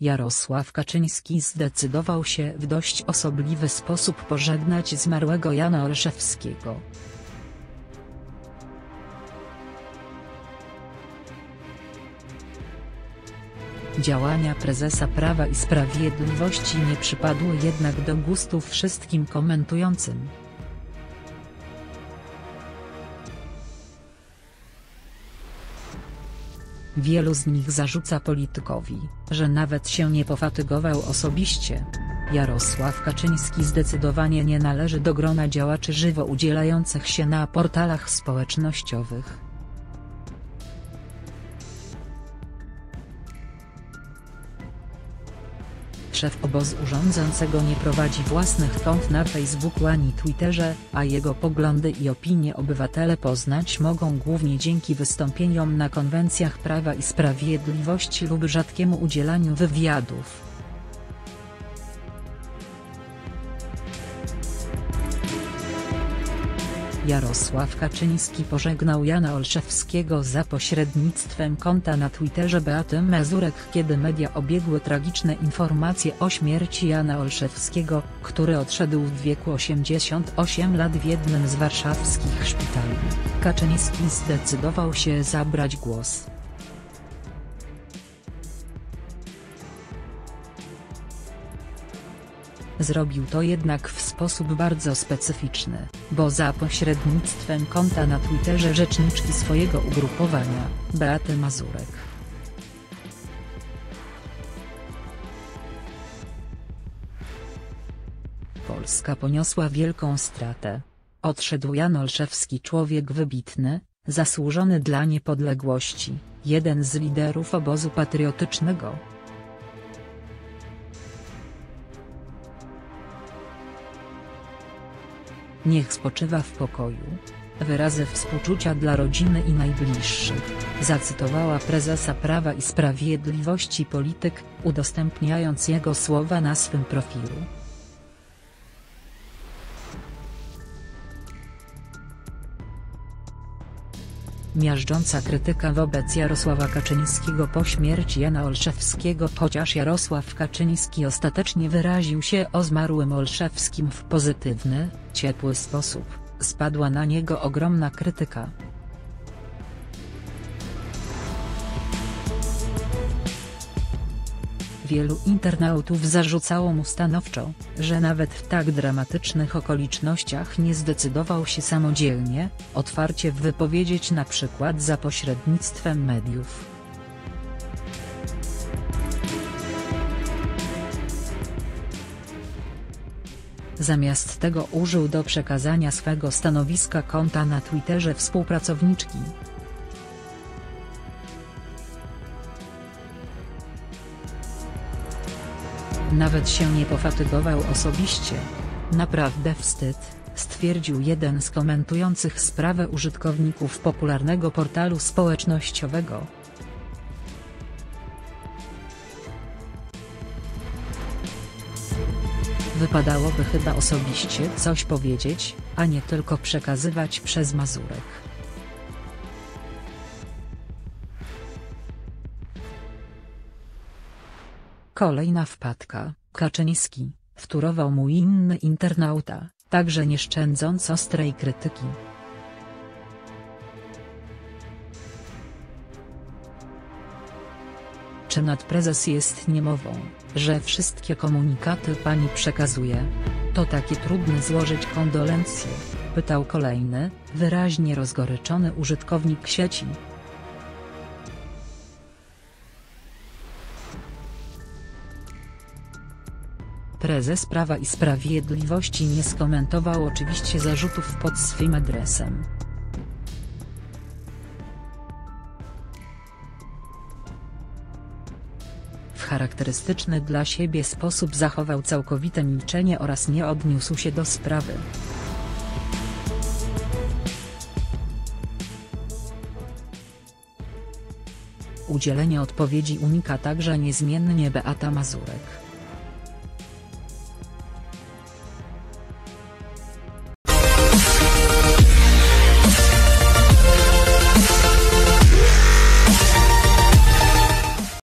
Jarosław Kaczyński zdecydował się w dość osobliwy sposób pożegnać zmarłego Jana Olszewskiego. Działania prezesa Prawa i Sprawiedliwości nie przypadły jednak do gustu wszystkim komentującym. Wielu z nich zarzuca politykowi, że nawet się nie pofatygował osobiście. Jarosław Kaczyński zdecydowanie nie należy do grona działaczy żywo udzielających się na portalach społecznościowych. Szef obozu urządzącego nie prowadzi własnych kont na Facebooku ani Twitterze, a jego poglądy i opinie obywatele poznać mogą głównie dzięki wystąpieniom na konwencjach Prawa i Sprawiedliwości lub rzadkiemu udzielaniu wywiadów. Jarosław Kaczyński pożegnał Jana Olszewskiego za pośrednictwem konta na Twitterze Beaty Mazurek kiedy media obiegły tragiczne informacje o śmierci Jana Olszewskiego, który odszedł w wieku 88 lat w jednym z warszawskich szpitali. Kaczyński zdecydował się zabrać głos. Zrobił to jednak w sposób bardzo specyficzny, bo za pośrednictwem konta na Twitterze rzeczniczki swojego ugrupowania, Beaty Mazurek. Polska poniosła wielką stratę. Odszedł Jan Olszewski człowiek wybitny, zasłużony dla niepodległości, jeden z liderów obozu patriotycznego, Niech spoczywa w pokoju. Wyrazy współczucia dla rodziny i najbliższych, zacytowała prezesa Prawa i Sprawiedliwości polityk, udostępniając jego słowa na swym profilu. Miażdżąca krytyka wobec Jarosława Kaczyńskiego po śmierci Jana Olszewskiego Chociaż Jarosław Kaczyński ostatecznie wyraził się o zmarłym Olszewskim w pozytywny, ciepły sposób, spadła na niego ogromna krytyka. Wielu internautów zarzucało mu stanowczo, że nawet w tak dramatycznych okolicznościach nie zdecydował się samodzielnie, otwarcie wypowiedzieć na przykład za pośrednictwem mediów. Zamiast tego użył do przekazania swego stanowiska konta na Twitterze współpracowniczki, Nawet się nie pofatygował osobiście. Naprawdę wstyd, stwierdził jeden z komentujących sprawę użytkowników popularnego portalu społecznościowego. Wypadałoby chyba osobiście coś powiedzieć, a nie tylko przekazywać przez Mazurek. Kolejna wpadka, Kaczyński, wtórował mu inny internauta, także nie szczędząc ostrej krytyki. Czy nadprezes jest niemową, że wszystkie komunikaty pani przekazuje? To takie trudne złożyć kondolencje, pytał kolejny, wyraźnie rozgoryczony użytkownik sieci. Prezes Prawa i Sprawiedliwości nie skomentował oczywiście zarzutów pod swym adresem. W charakterystyczny dla siebie sposób zachował całkowite milczenie oraz nie odniósł się do sprawy. Udzielenie odpowiedzi unika także niezmiennie Beata Mazurek.